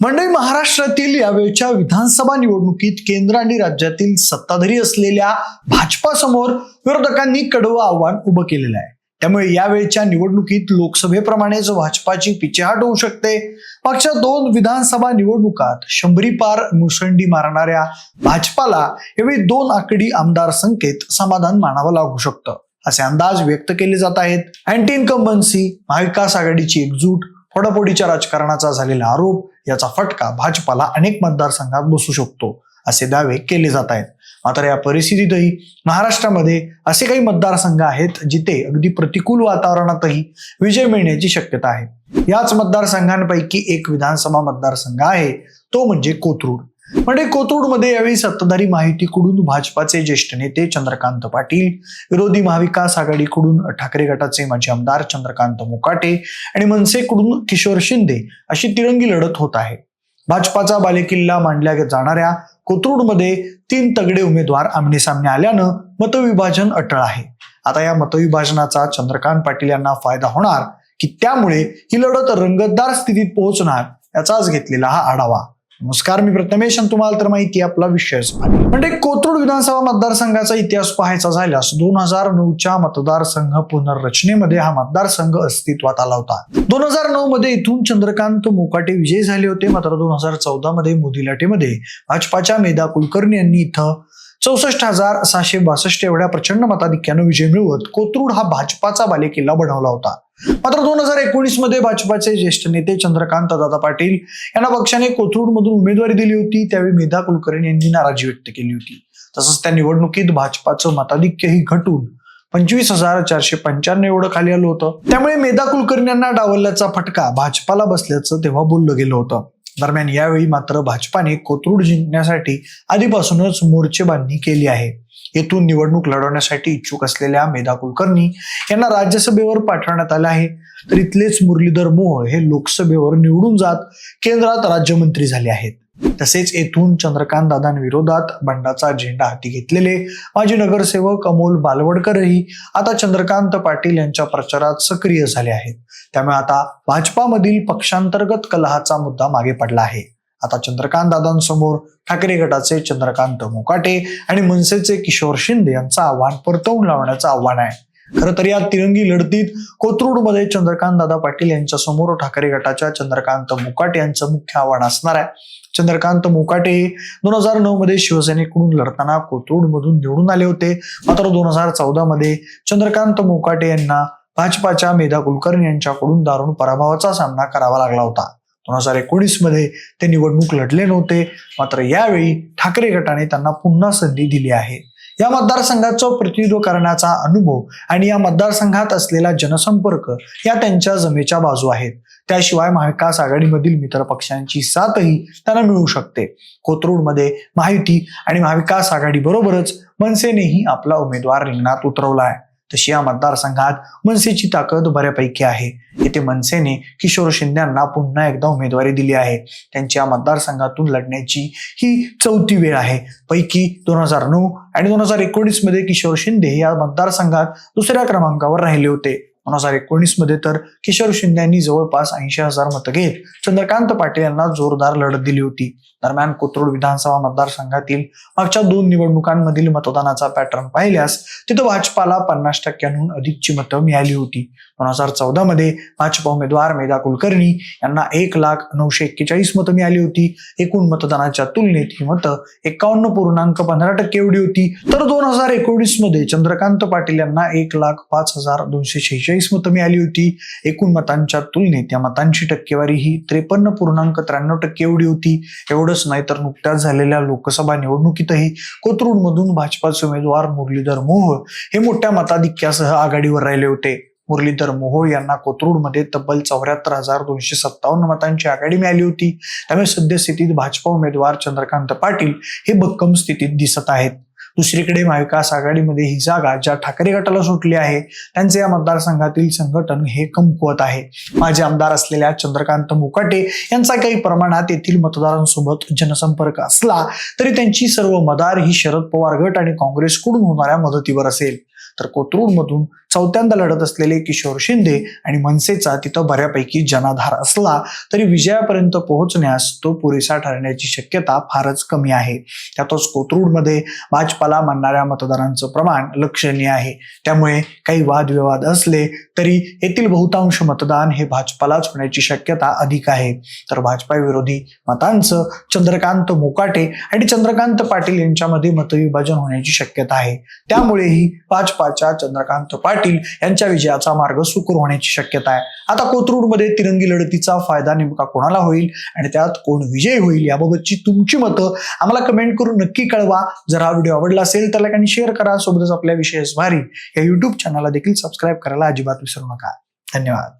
मंडळी महाराष्ट्रातील यावेळच्या विधानसभा निवडणुकीत केंद्र आणि राज्यातील सत्ताधारी असलेल्या भाजपासमोर विरोधकांनी कडवं आव्हान उभं केलेलं आहे. त्यामुळे यावेळच्या निवडणुकीत लोकसभेप्रमाणेच भाजपाची पिछेहाट होऊ शकते. मागच्या दोन विधानसभा निवडणुकात शंभरी पार मुसंडी मारणाऱ्या भाजपाला यावेळी दोन आकडी आमदार संख्येत समाधान मानावं लागू शकतं असे अंदाज व्यक्त केले जात आहेत. अँटी इन्कम्बन्सी महाविकास आघाडीची एकजूट फोडाफोडीच्या राजकारणाचा झालेला आरोप याचा फटका भाजपाला अनेक मतदारसंघात बसू शकतो असे दावे केले जात आहेत. मात्र या परिस्थितीतही महाराष्ट्रामध्ये असे काही मतदारसंघ आहेत जिथे अगदी प्रतिकूल वातावरणातही विजय मिळण्याची शक्यता आहे. याच मतदारसंघांपैकी एक विधानसभा मतदारसंघ आहे तो म्हणजे कोथरूड. म्हणजे कोथरूडमध्ये यावेळी सत्ताधारी माहितीकडून भाजपाचे ज्येष्ठ नेते चंद्रकांत पाटील विरोधी महाविकास आघाडीकडून ठाकरे गटाचे माजी आमदार चंद्रकांत मुकाटे आणि मनसेकडून किशोर शिंदे अशी तिरंगी लढत होत आहे. भाजपाचा बालेकिल्ला मांडल्या जाणाऱ्या कोथरूडमध्ये तीन तगडे उमेदवार आमने सामने आल्यानं मतविभाजन अटळ आहे. आता या मतविभाजनाचा चंद्रकांत पाटील यांना फायदा होणार की त्यामुळे ही लढत रंगतदार स्थितीत पोहोचणार याचाच घेतलेला हा आढावा. नमस्कार मी प्रथमेश आणि तुम्हाला तर माहिती आपला विषयच म्हणजे कोथरूड विधानसभा मतदारसंघाचा इतिहास पाहायचा झाल्यास दोन हजार नऊच्या मतदारसंघ पुनर्रचनेमध्ये हा मतदारसंघ अस्तित्वात आला होता. दोन हजार नऊ मध्ये इथून चंद्रकांत मोकाटे विजयी झाले होते. मात्र दोन हजार चौदा मध्ये मोदी लाटेमध्ये भाजपाच्या मेधा कुलकर्णी यांनी इथं चौसष्ट हजार सहाशे बासष्ट एवढ्या प्रचंड मताधिक्यानं विजय मिळवत कोथरूड हा भाजपाचा बालेकिल्ला बनवला होता. मात्र दोन हजार एकोणीसमध्ये भाजपाचे ज्येष्ठ नेते चंद्रकांत दादा पाटील यांना पक्षाने कोथरूडमधून उमेदवारी दिली होती. त्यावेळी मेधा कुलकर्णी यांनी नाराजी व्यक्त केली होती. तसंच त्या निवडणुकीत भाजपाचं मताधिक्यही घटून पंचवीस हजार चारशे पंच्याण्णव एवढं खाली आलं होतं. त्यामुळे मेधा कुलकर्णी यांना डावलल्याचा फटका भाजपाला बसल्याचं तेव्हा बोललं गेलं होतं. दरम्यान यावेळी मात्र भाजपाने कोथरूड जिंकण्यासाठी आधीपासूनच मोर्चेबांधणी केली आहे. येथून निवडणूक लढवण्यासाठी इच्छुक असलेल्या मेधा कुलकर्णी यांना राज्यसभेवर पाठवण्यात आलं आहे. तर इथलेच मुरलीधर मोहोळ हे लोकसभेवर निवडून जात केंद्रात राज्यमंत्री झाले आहेत. तसेच येथून चंद्रकांत दादांविरोधात बंडाचा झेंडा हाती घेतलेले माजी नगरसेवक अमोल बालवडकरही आता चंद्रकांत पाटील यांच्या प्रचारात सक्रिय झाले आहेत. त्यामुळे आता भाजपामधील पक्षांतर्गत कलहाचा मुद्दा मागे पडला आहे. आता चंद्रकांत दादांसमोर ठाकरे गटाचे चंद्रकांत मोकाटे आणि मनसेचे किशोर शिंदे यांचं आव्हान परतवून लावण्याचं आव्हान आहे. खरं तर या तिरंगी लढतीत कोथरूडमध्ये चंद्रकांत दादा पाटील यांच्या समोर ठाकरे गटाच्या चंद्रकांत मुकाटे यांचं मुख्य आव्हान असणार आहे. चंद्रकांत मुकाटे हे दोन हजार नऊ मध्ये शिवसेनेकडून लढताना कोथरूड मधून निवडून आले होते. मात्र दोन हजार चौदा मध्ये चंद्रकांत मुकाटे यांना भाजपाच्या मेधा कुलकर्णी यांच्याकडून दारुण पराभवाचा सामना करावा लागला होता. दोन हजार एकोणीसमध्ये ते निवडणूक लढले नव्हते. मात्र यावेळी ठाकरे गटाने त्यांना पुन्हा संधी दिली आहे. या मतदारसंघाचं प्रतिनिधित्व करण्याचा अनुभव आणि या मतदारसंघात असलेला जनसंपर्क या त्यांच्या जमेच्या बाजू आहेत. त्याशिवाय महाविकास आघाडीमधील मित्र पक्षांची साथही त्यांना मिळू शकते. कोथरूडमध्ये माहिती आणि महाविकास आघाडी बरोबरच मनसेनेही आपला उमेदवार रिंगणात उतरवला आहे. तशी या मतदारसंघात मनसेची ताकद बऱ्यापैकी आहे. येथे मनसेने किशोर शिंदे यांना पुन्हा एकदा उमेदवारी दिली आहे. त्यांची या मतदारसंघातून लढण्याची ही चौथी वेळ आहे. पैकी दोन हजार नऊ आणि दोन हजार एकोणीसमध्ये किशोर शिंदे या मतदारसंघात दुसऱ्या क्रमांकावर राहिले होते. दोन हजार एकोणीसमध्ये तर किशोर शिंदे यांनी जवळपास ऐंशी हजार मतं घेत. चंद्रकांत पाटील यांना जोरदार लढत दिली होती. दरम्यान कोथरूड विधानसभा मतदारसंघातील मागच्या दोन निवडणुकांमधील मतदानाचा पॅटर्न पाहिल्यास तिथं भाजपाला पन्नास टक्क्यांहून अधिकची मतं मिळाली होती. दोन हजार चौदा मध्ये भाजपा उमेदवार मेधा कुलकर्णी यांना एक लाख नऊशे एक्केचाळीस मतं मिळाली होती. एकूण मतदानाच्या तुलनेत ही मतं एकावन्न पूर्णांक पंधरा टक्के एवढी होती. तर दोन हजार एकोणीसमध्ये चंद्रकांत पाटील यांना एक लाख पाच हजार दोनशे शेहेचाळीस मतं मिळाली होती. एकूण मतांच्या तुलनेत या मतांची टक्केवारी ही त्रेपन्न पूर्णांक त्र्याण्णव टक्के एवढी होती. एवढंच नाही तर नुकत्याच झालेल्या लोकसभा निवडणुकीतही कोथरूडमधून भाजपाचे उमेदवार मुरलीधर मोहोळ हे मोठ्या मताधिक्यासह आघाडीवर राहिले होते. मुरलीधर मोहोळ यांना कोथरूडमध्ये तब्बल चौऱ्याहत्तर हजार दोनशे सत्तावन्न मतांची आघाडी मिळाली होती. त्यामुळे सद्यस्थितीत भाजपा उमेदवार चंद्रकांत पाटील हे भक्कम स्थितीत दिसत आहेत. दुसरीकडे महाविकास आघाडीमध्ये ही जागा ज्या ठाकरे गटाला सुटली आहे त्यांचे या मतदारसंघातील संघटन हे कमकुवत आहे. माजी आमदार असलेल्या चंद्रकांत मुकाटे यांचा काही प्रमाणात येथील मतदारांसोबत जनसंपर्क असला तरी त्यांची सर्व मदार ही शरद पवार गट आणि काँग्रेसकडून होणाऱ्या मदतीवर असेल. तर कोथरूडमधून चौथ्यांदा लढत असलेले किशोर शिंदे आणि मनसेचा तिथं बऱ्यापैकी जनाधार असला तरी विजयापर्यंत पोहोचण्यास तो पुरेसा ठरण्याची शक्यता फारच कमी आहे. त्यातच कोथरूडमध्ये भाजपाला मानणाऱ्या मतदारांचं प्रमाण लक्षणीय आहे. त्यामुळे काही वादविवाद असले तरी येथील बहुतांश मतदान हे भाजपालाच होण्याची शक्यता अधिक आहे. तर भाजपा विरोधी मतांचं चंद्रकांत मोकाटे आणि चंद्रकांत पाटील यांच्यामध्ये मतविभाजन होण्याची शक्यता आहे. त्यामुळेही भाजपाच्या चंद्रकांत पाटील यांच्या विजयाचा मार्ग सुकर होण्याची शक्यता आहे. आता कोथरूडमध्ये तिरंगी लढतीचा फायदा नेमका कोणाला होईल आणि त्यात कोण विजयी होईल याबाबतची तुमची मतं आम्हाला कमेंट करून नक्की कळवा. जर हा व्हिडिओ आवडला असेल तर लाईक आणि शेअर करा. सोबतच आपल्या विशेष भारी या युट्यूब चॅनलला देखील सबस्क्राईब करायला अजिबात विसरू नका. धन्यवाद.